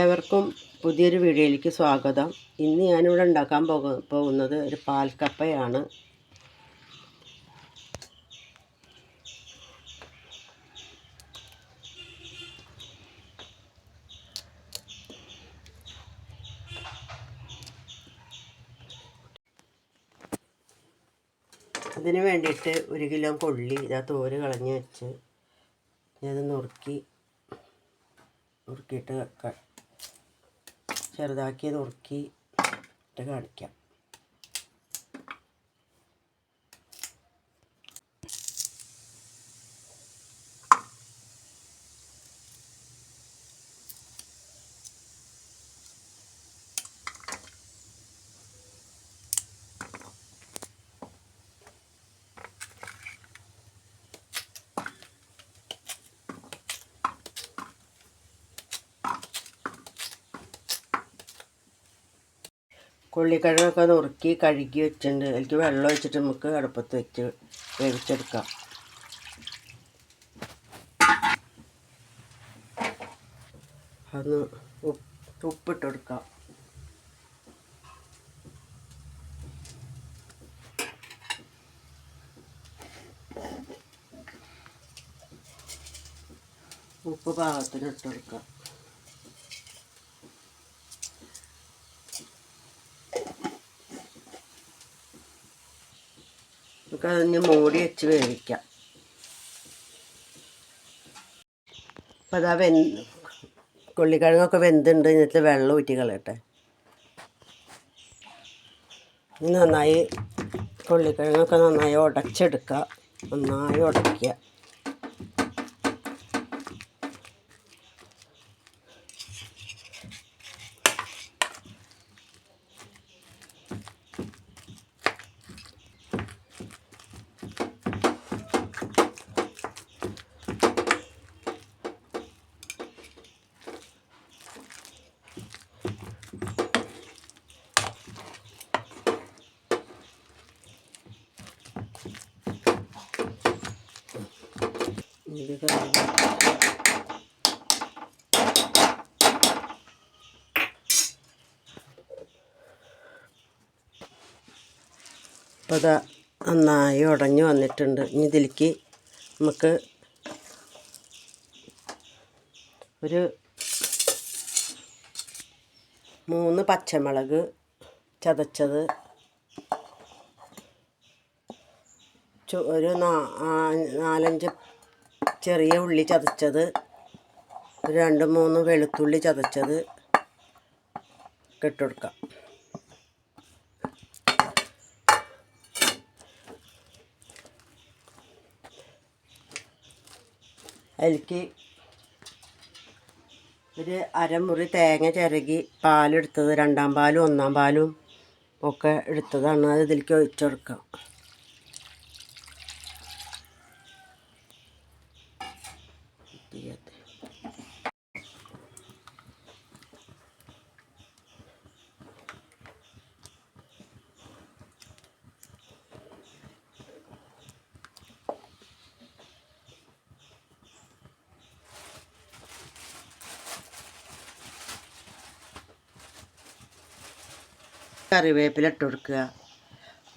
ഏവർക്കും പുതിയൊരു വീഡിയോയിലേക്ക് സ്വാഗതം. ഇന്ന് ഞാനിവിടെ ഉണ്ടാക്കാൻ പോക പോകുന്നത് ഒരു പാൽക്കപ്പയാണ്. അതിന് വേണ്ടിയിട്ട് ഒരു കിലോ കൊള്ളി ഇതാ തോര് കളഞ്ഞ് വെച്ച് ഞാനത് നുറുക്കി നുറുക്കിയിട്ട് ചെറുതാക്കി നുറുക്കി ഇട്ട് കാണിക്കാം. കൊള്ളിക്കിഴങ്ങൊക്കെ നുറുക്കി കഴുകി വെച്ചിട്ടുണ്ട്. എനിക്ക് വെള്ളം ഒഴിച്ചിട്ട് നമുക്ക് അടുപ്പത്ത് വെച്ച് വേവിച്ചെടുക്കാം. അന്ന് ഉപ്പ് ഉപ്പിട്ട് കൊടുക്കാം. ഉപ്പ് പാകത്തിന് ഇട്ട് നമുക്ക് അതൊന്ന് മൂടി വെച്ച് വേവിക്കാം. അപ്പം അതാ വെ കൊള്ളിക്കിഴങ്ങൊക്കെ വെന്തുണ്ട് ഇതിനകത്ത് വെള്ളം ഊറ്റി കളയട്ടെ. നന്നായി കൊള്ളിക്കിഴങ്ങൊക്കെ നന്നായി ഉടച്ചെടുക്കുക. നന്നായി ഉടയ്ക്കുക. ഇത് അപ്പോൾ നന്നായി ഉടഞ്ഞു വന്നിട്ടുണ്ട്. ഇനി ഇതിലേക്ക് നമുക്ക് ഒരു മൂന്ന് പച്ചമുളക് ചതച്ചത് ഒരു നാലഞ്ച് ചെറിയ ഉള്ളി ചതച്ചത്. രണ്ട് മൂന്ന് വെളുത്തുള്ളി ചതച്ചത്. ഇട്ടുകൊടുക്കാം ഇട്ട് കൊടുക്കാം. അതിലേക്ക് ഒരു അരമുറി തേങ്ങ ചിരകി പാലെടുത്തത്. രണ്ടാം പാലും ഒന്നാം പാലും ഒക്കെ എടുത്തതാണ്. അത് ഇതിലേക്ക് ഒഴിച്ചു കറിവേപ്പില ഇട്ട് കൊടുക്കുക.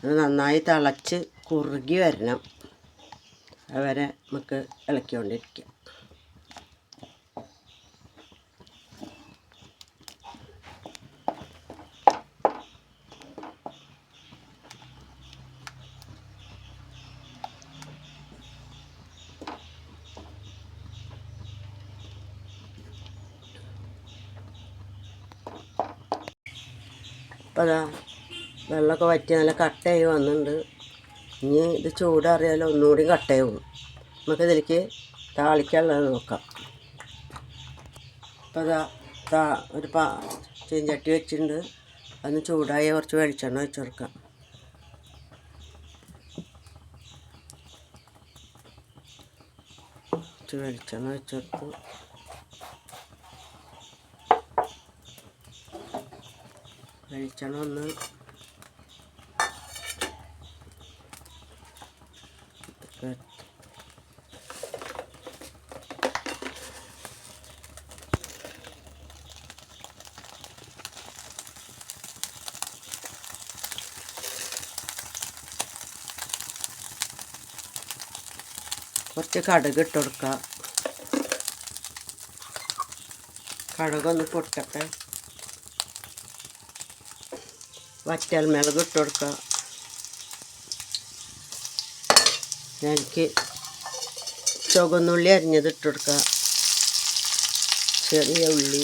അത് നന്നായി തിളച്ച് കുറുകി വരണം. അതുവരെ നമുക്ക് ഇളക്കിക്കൊണ്ടിരിക്കാം. അപ്പോൾ വെള്ളമൊക്കെ വറ്റി നല്ല കട്ടയായി വന്നിട്ടുണ്ട്. ഇനി ഇത് ചൂടാറിയാലോ ഒന്നുകൂടി കട്ടയാവും നമുക്ക് ഇതിലേക്ക് താളിക്കാനുള്ളത് നോക്കാം. അപ്പോൾ അതാ താ ഒരു പാ ചീഞ്ചട്ടി വെച്ചിട്ടുണ്ട്. അതിന് ചൂടായ കുറച്ച് വെളിച്ചെണ്ണ വെച്ച് കൊടുക്കാം. കുറച്ച് വെളിച്ചെണ്ണ വെച്ച് വെളിച്ചെണ്ണ ഒന്ന്. കുറച്ച് കടുക് ഇട്ട് കൊടുക്കുക കടുകൊന്ന് പൊട്ടട്ടെ. വറ്റൽ മുളക് ഇട്ട് കൊടുക്കുക. എനിക്ക് ചുവന്നുള്ളി അരിഞ്ഞത് ഇട്ട് കൊടുക്കുക. ചെറിയ ഉള്ളി.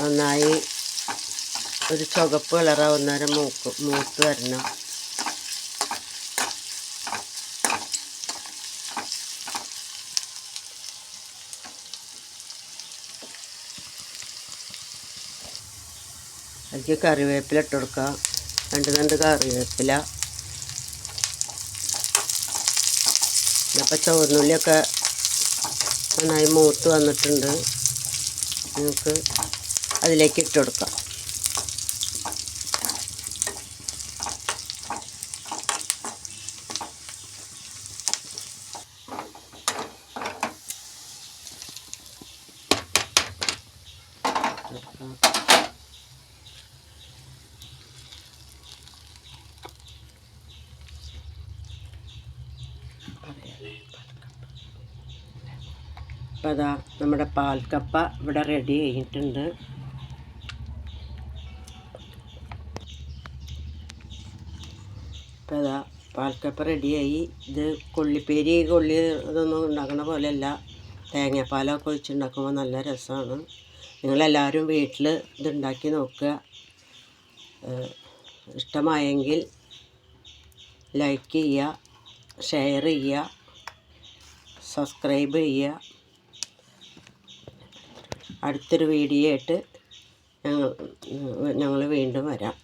നന്നായി ഒരു ചുവപ്പ് കളറാവുന്നേരം മൂക്ക് മൂത്ത് വരണം. അതിലേക്ക് കറിവേപ്പില ഇട്ട് കൊടുക്കുക രണ്ട് രണ്ട് കറിവേപ്പില. അപ്പോൾ ചുവന്നുള്ളിയൊക്കെ നന്നായി മൂത്ത് വന്നിട്ടുണ്ട്. നമുക്ക് അതിലേക്ക് ഇട്ട് കൊടുക്കാം. അപ്പോൾ അതാ നമ്മുടെ പാൽക്കപ്പ ഇവിടെ റെഡി ആയിട്ടുണ്ട് അപ്പോൾ അതാ പാൽക്കപ്പ റെഡിയായി. ഇത് കൊള്ളിപ്പേരി കൊള്ളി ഇതൊന്നും ഉണ്ടാക്കുന്ന പോലെയല്ല. തേങ്ങാപ്പാലൊക്കെ ഒഴിച്ചുണ്ടാക്കുമ്പോൾ നല്ല രസമാണ്. നിങ്ങളെല്ലാവരും വീട്ടിൽ ഇതുണ്ടാക്കി നോക്കുക. ഇഷ്ടമായെങ്കിൽ ലൈക്ക് ചെയ്യുക ഷെയർ ചെയ്യുക സബ്സ്ക്രൈബ് ചെയ്യുക. അടുത്തൊരു വീഡിയോ ആയിട്ട് ഞങ്ങൾ ഞങ്ങൾ വീണ്ടും വരാം.